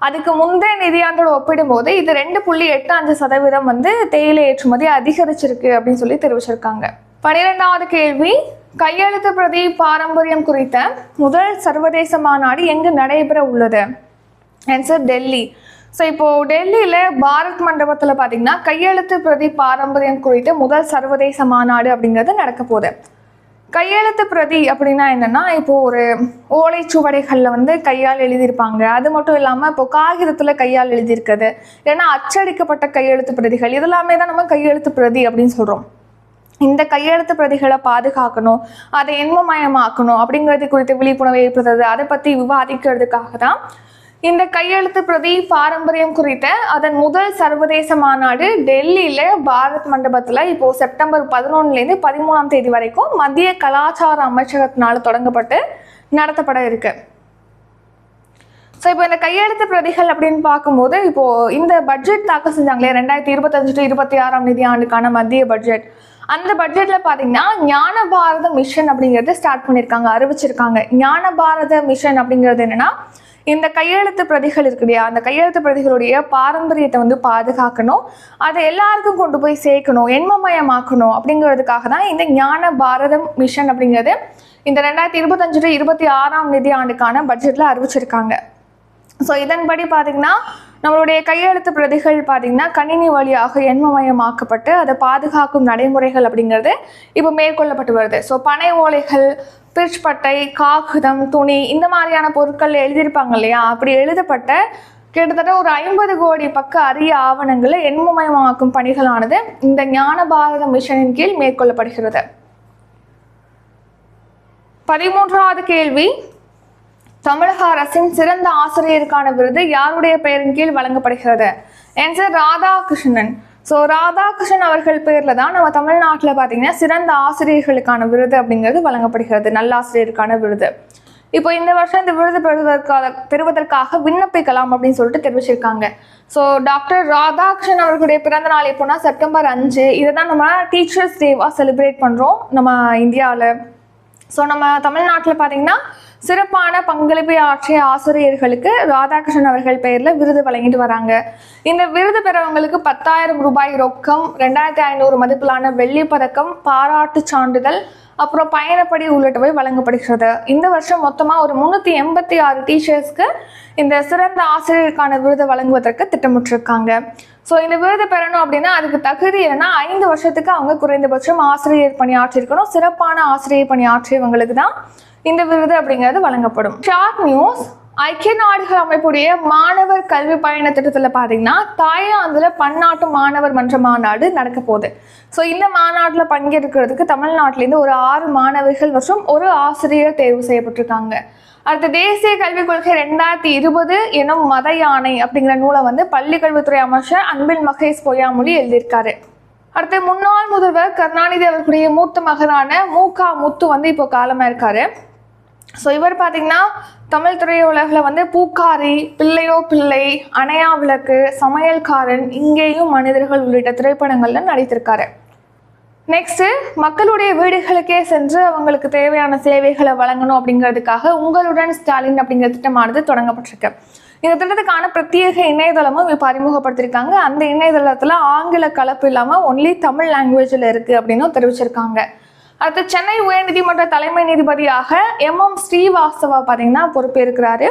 அதுக்கு முந்தைய நிதியாண்டோட ஒப்பிடும்போது இது ரெண்டு புள்ளி எட்டு அஞ்சு சதவீதம் வந்து தேயிலை ஏற்றுமதி அதிகரிச்சிருக்கு அப்படின்னு சொல்லி தெரிவிச்சிருக்காங்க. பனிரெண்டாவது கேள்வி கையெழுத்து பிரதி பாரம்பரியம் குறித்த முதல் சர்வதேச மாநாடு எங்கு நடைபெற உள்ளது? ஆன்சர் டெல்லி. ஸோ இப்போது டெல்லியில் பாரத் மண்டபத்தில் பார்த்தீங்கன்னா கையெழுத்து பிரதி பாரம்பரியம் குறித்த முதல் சர்வதேச மாநாடு அப்படிங்கிறது நடக்க போகுது. கையெழுத்து பிரதி அப்படின்னா என்னென்னா இப்போது ஒரு ஓலைச்சுவடைகளில் வந்து கையால் எழுதியிருப்பாங்க. அது மட்டும் இல்லாமல் இப்போ காகிதத்தில் கையால் எழுதியிருக்கிறது. ஏன்னா அச்சடிக்கப்பட்ட கையெழுத்து பிரதிகள் இதெல்லாமே தான் நம்ம கையெழுத்து பிரதி அப்படின்னு சொல்கிறோம் இந்த கையெழுத்து பிரதிகளை பாதுகாக்கணும் அதை எண்மமயமாக்கணும் அப்படிங்கிறது குறித்து விழிப்புணர்வு ஏற்படுத்துறது அதை பற்றி விவாதிக்கிறதுக்காக தான் இந்த கையெழுத்து பிரதி பாரம்பரியம் குறித்த அதன் முதல் சர்வதேச மாநாடு டெல்லியில பாரத் மண்டபத்தில் இப்போ செப்டம்பர் பதினொன்னுலேருந்து பதிமூணாம் தேதி வரைக்கும் மத்திய கலாச்சார அமைச்சகத்தினால தொடங்கப்பட்டு நடத்தப்பட இருக்கு. ஸோ இப்போ இந்த கையெழுத்து பிரதிகள் அப்படின்னு பார்க்கும்போது இப்போ இந்த பட்ஜெட் தாக்கல் செஞ்சாங்களே ரெண்டாயிரத்தி இருபத்தஞ்சு டு இருபத்தி ஆறாம் நிதி ஆண்டுக்கான மத்திய பட்ஜெட் அந்த பட்ஜெட்ல பார்த்தீங்கன்னா ஞான பாரத மிஷன் அப்படிங்கிறது ஸ்டார்ட் பண்ணியிருக்காங்க அறிவிச்சிருக்காங்க. ஞான பாரத மிஷன் அப்படிங்கிறது என்னன்னா இந்த கையெழுத்து பிரதிகள் இருக்கு இல்லையா? அந்த கையெழுத்து பிரதிகளுடைய பாரம்பரியத்தை வந்து பாதுகாக்கணும். அதை எல்லாருக்கும் கொண்டு போய் சேர்க்கணும் எண்மமயமாக்கணும் அப்படிங்கிறதுக்காக தான் இந்த ஞான பாரதம் மிஷன் அப்படிங்கிறது இந்த ரெண்டாயிரத்தி இருபத்தஞ்சு டு இருபத்தி ஆறாம் நிதி ஆண்டுக்கான பட்ஜெட்டில் அறிவிச்சிருக்காங்க. ஸோ இதன்படி பார்த்தீங்கன்னா நம்மளுடைய கையெழுத்து பிரதிகள் பார்த்தீங்கன்னா கணினி வழியாக எண்மமயமாக்கப்பட்டு அதை பாதுகாக்கும் நடைமுறைகள் அப்படிங்கிறது இப்போ மேற்கொள்ளப்பட்டு வருது. ஸோ பனை ஓலைகள் பிரிச்சுப்பட்டை காகிதம் துணி இந்த மாதிரியான பொருட்கள் எழுதியிருப்பாங்க இல்லையா? அப்படி எழுதப்பட்ட கிட்டத்தட்ட ஒரு ஐம்பது கோடி பக்க அரிய ஆவணங்களை எண்மமயமாக்கும் பணிகளானது இந்த ஞான பாரத மிஷனின் கீழ் மேற்கொள்ளப்படுகிறது. பதிமூன்றாவது கேள்வி தமிழக அரசின் சிறந்த ஆசிரியருக்கான விருது யாருடைய பெயரின் கீழ் வழங்கப்படுகிறது? என்சர் ராதாகிருஷ்ணன். ஸோ ராதாகிருஷ்ணன் அவர்கள் பேரில் தான் நம்ம தமிழ்நாட்டில் பார்த்தீங்கன்னா சிறந்த ஆசிரியர்களுக்கான விருது அப்படிங்கிறது வழங்கப்படுகிறது. நல்லாசிரியருக்கான விருது. இப்போ இந்த வருஷம் இந்த விருது பெறுவதற்காக பெறுவதற்காக விண்ணப்பிக்கலாம் அப்படின்னு சொல்லிட்டு தெரிவிச்சிருக்காங்க. ஸோ டாக்டர் ராதாகிருஷ்ணன் அவர்களுடைய பிறந்த நாள் எப்போனா செப்டம்பர் அஞ்சு. இதை தான் நம்ம டீச்சர்ஸ் டேவாக செலிப்ரேட் பண்ணுறோம் நம்ம இந்தியாவில் ஸோ நம்ம தமிழ்நாட்டில் பார்த்தீங்கன்னா சிறப்பான பங்களிப்பை ஆற்றிய ஆசிரியர்களுக்கு ராதாகிருஷ்ணன் அவர்கள் பெயரில் விருது வழங்கிட்டு வராங்க. இந்த விருது பெறவங்களுக்கு பத்தாயிரம் ரூபாய் ரொக்கம் ரெண்டாயிரத்தி ஐநூறு மதிப்பிலான வெள்ளி பதக்கம் பாராட்டு சான்றிதழ் அப்புறம் பயணப்படி உள்ளிட்டவை வழங்கப்படுகிறது. இந்த வருஷம் மொத்தமாக ஒரு முந்நூற்றி எண்பத்தி ஆறு டீச்சர்ஸ்க்கு இந்த சிறந்த ஆசிரியருக்கான விருதை வழங்குவதற்கு திட்டமிட்டிருக்காங்க. ஸோ இந்த விருது பெறணும் அப்படின்னா அதுக்கு தகுதி என்னன்னா ஐந்து வருஷத்துக்கு அவங்க குறைந்தபட்சம் ஆசிரியர் பணியாற்றிருக்கணும். சிறப்பான ஆசிரியர் பணியாற்றியவங்களுக்கு தான் இந்த விருது அப்படிங்கிறது வழங்கப்படும். ஷார்ட் நியூஸ் ஐக்கிய நாடுகள் அமைப்புடைய மாணவர் கல்வி பயண திட்டத்தில் பார்த்தீங்கன்னா தாய்லாந்தில் பன்னாட்டு மாணவர் மன்ற மாநாடு நடக்க போகுது. ஸோ இந்த மாநாட்டில் பங்கேற்கிறதுக்கு தமிழ்நாட்டிலேருந்து ஒரு ஆறு மாணவர்கள் மற்றும் ஒரு ஆசிரியர் தேர்வு செய்யப்பட்டிருக்காங்க. அடுத்த தேசிய கல்விக் கொள்கை ரெண்டாயிரத்தி இருபது எனும் மத யானை அப்படிங்கிற நூலை வந்து பள்ளி கல்வித்துறை அமைச்சர் அன்பில் மகேஷ் பொய்யாமொழி எழுதியிருக்காரு. அடுத்து முன்னாள் முதல்வர் கருணாநிதி அவர்களுடைய மூத்த மகனான மூகா முத்து வந்து இப்போ காலமாக இருக்காரு. ஸோ இவர் பார்த்தீங்கன்னா தமிழ் திரையுலகில் வந்து பூக்காரி பிள்ளையோ பிள்ளை அணையா விளக்கு சமையல்காரன் இங்கேயும் மனிதர்கள் உள்ளிட்ட திரைப்படங்களில் நடித்திருக்காரு. நெக்ஸ்ட்டு மக்களுடைய வீடுகளுக்கே சென்று அவங்களுக்கு தேவையான சேவைகளை வழங்கணும் அப்படிங்கிறதுக்காக உங்களுடன் ஸ்டாலின் அப்படிங்கிற திட்டமானது தொடங்கப்பட்டிருக்கு. இந்த திட்டத்துக்கான பிரத்யேக இணையதளமும் இப்போ அறிமுகப்படுத்தியிருக்காங்க அந்த இணையதளத்தில் ஆங்கில கலப்பு இல்லாமல் ஒன்லி தமிழ் லாங்குவேஜில் இருக்குது அப்படின்னும் தெரிவிச்சிருக்காங்க. அடுத்து சென்னை உயர்நீதிமன்ற தலைமை நீதிபதியாக எம் எம் ஸ்ரீவாஸ்தவா பார்த்தீங்கன்னா பொறுப்பேற்கிறாரு.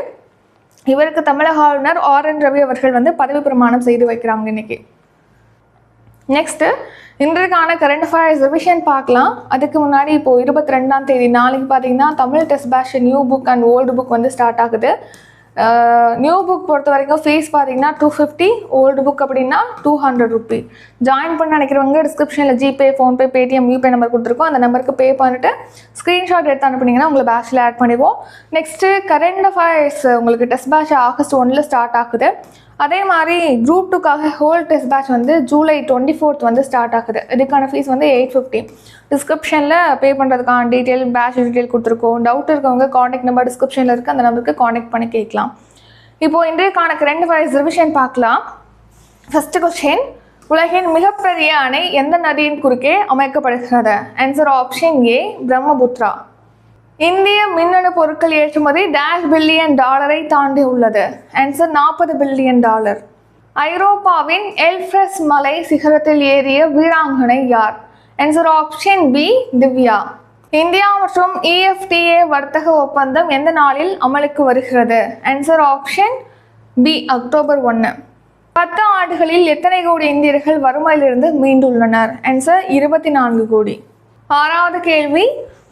இவருக்கு தமிழக ஆளுநர் ஆர் என் ரவி அவர்கள் வந்து பதவி பிரமாணம் செய்து வைக்கிறாங்க இன்னைக்கு. நெக்ஸ்ட்டு இன்றைக்கான கரண்ட் அஃபேர்ஸ் ரிவிஷன் பார்க்கலாம். அதுக்கு முன்னாடி இப்போது இருபத்தி ரெண்டாம் தேதி நாளைக்கு பார்த்தீங்கன்னா Tamil test batch new book and old book வந்து ஸ்டார்ட் ஆகுது. நியூ புக் பொறுத்த வரைக்கும் ஃபீஸ் பார்த்தீங்கன்னா டூ ஃபிஃப்டி ஓல்டு புக் அப்படின்னா டூ ஹண்ட்ரட் ருபி ஜாயின் பண்ண நினைக்கிறவங்க டிஸ்கிரிப்ஷனில் GPay PhonePe Paytm YouPay number கொடுத்துருக்கோம். அந்த நம்பருக்கு பே பண்ணிட்டு ஸ்க்ரீன்ஷாட் எடுத்து அனுப்புனீங்கன்னா உங்களை பேட்சில் ஆட் பண்ணிடுவோம். நெக்ஸ்ட்டு கரண்ட் அஃபேர்ஸ் உங்களுக்கு டெஸ்ட் பேட்ச் ஆகஸ்ட் ஒன்றில் ஸ்டார்ட் ஆகுது. அதே மாதிரி குரூப் டூக்காக ஹோல் டெஸ்ட் பேட்ச் வந்து ஜூலை டுவெண்ட்டி ஃபோர்த் வந்து ஸ்டார்ட் ஆகுது. இதுக்கான ஃபீஸ் வந்து எயிட் ஃபிஃப்டி டிஸ்கிரிப்ஷனில் பே பண்ணுறதுக்கான டீட்டெயில் பேட்ச் டீட்டெயில் கொடுத்துருக்கோம். டவுட் இருக்கவங்க காண்டாக்ட் நம்பர் டிஸ்கிரிப்ஷனில் இருக்குது அந்த நம்பருக்கு காண்டாக்ட் பண்ணி கேட்கலாம். இப்போது இன்றைக்கான ரெண்டு வயசு ரிவிஷன் பார்க்கலாம். ஃபஸ்ட்டு கொஸ்டின் உலகின் மிகப்பெரிய அணை எந்த நதியின் குறுக்கே அமைக்கப்படுகிறது? ஆன்சர் ஆப்ஷன் ஏ பிரம்மபுத்ரா இந்திய மின்னணு பொருட்கள் ஏற்றுமதி டேஷ் பில்லியன் டாலரை தாண்டி உள்ளது. ஆன்சர் நாற்பது பில்லியன் டாலர் ஐரோப்பாவின் எல்ஃப்ரஸ் மலை சிகரத்தில் ஏறிய வீராங்கனை யார்? Answer option B Divya. India மற்றும் இஎஃப்டிஏ வர்த்தக ஒப்பந்தம் எந்த நாளில் அமலுக்கு வருகிறது? ஆன்சர் ஆப்ஷன் பி அக்டோபர் ஒன்று பத்து ஆண்டுகளில் எத்தனை கோடி இந்தியர்கள் வறுமையிலிருந்து மீண்டுள்ளனர்? ஆன்சர் இருபத்தி நான்கு கோடி. ஆறாவது கேள்வி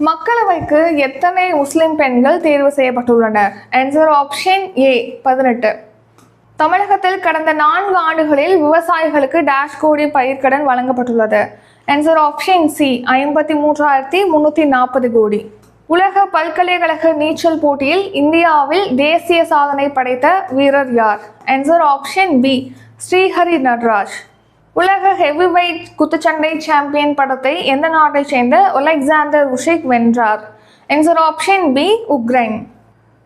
மக்களவைக்கு எத்தனை முஸ்லிம் பெண்கள் தேர்வு செய்யப்பட்டுள்ளனர் ஆன்சர் ஆப்ஷன் ஏ பதினெட்டு. தமிழகத்தில் கடந்த நான்கு ஆண்டுகளில் விவசாயிகளுக்கு டேஷ் கோடி பயிர்க்கடன் வழங்கப்பட்டுள்ளது. ஆன்சர் ஆப்ஷன் சி ஐம்பத்தி மூன்றாயிரத்தி முன்னூற்றி நாற்பது கோடி. உலக பல்கலைக்கழக நீச்சல் போட்டியில் இந்தியாவில் தேசிய சாதனை படைத்த வீரர் யார்? Answer option B Srihari Natraj. உலக ஹெவிவெயிட் குத்துச்சண்டை சாம்பியன் படத்தை எந்த நாட்டைச் சேர்ந்த ஒலெக்சாண்டர் உஷிக் வென்றார்? Answer option B Ukraine.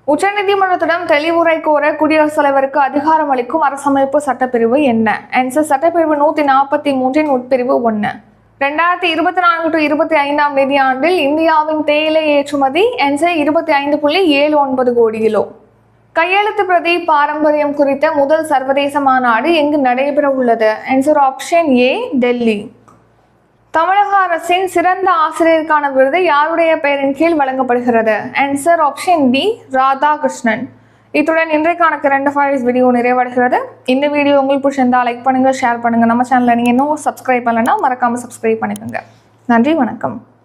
உச்சநீதிமன்றத்திடம் தெளிவுரை கோர குடியரசுத் தலைவருக்கு அதிகாரம் அளிக்கும் அரசமைப்பு சட்டப்பிரிவு என்ன? ஆன்சர் சட்டப்பிரிவு நூற்றி நாற்பத்தி மூன்றின் உட்பிரிவு ஒன்று ரெண்டாயிரத்தி இருபத்தி நான்கு டு இருபத்தி ஐந்தாம் நிதியாண்டில் இந்தியாவின் தேயிலை ஏற்றுமதி ஆன்சர் இருபத்தி ஐந்து புள்ளி ஏழு ஒன்பது கோடி கிலோ கையெழுத்து பிரதி பாரம்பரியம் குறித்த முதல் சர்வதேச மாநாடு எங்கு நடைபெற உள்ளது ஆன்சர் ஆப்ஷன் ஏ டெல்லி. தமிழக அரசின் சிறந்த ஆசிரியருக்கான விருது யாருடைய பெயரின் கீழ் வழங்கப்படுகிறது? Answer option B Radhakrishnan. இத்துடன் இன்றைக்கான கரண்ட் அஃபேர்ஸ் வீடியோ நிறைவடைகிறது. இந்த வீடியோ உங்களுக்கு பிடிச்சிருந்தா லைக் பண்ணுங்கள் ஷேர் பண்ணுங்கள் நம்ம சேனலில் நீங்கள் இன்னும் சப்ஸ்கிரைப் பண்ணலைன்னா மறக்காமல் சப்ஸ்கிரைப் பண்ணிக்கோங்க. நன்றி வணக்கம்.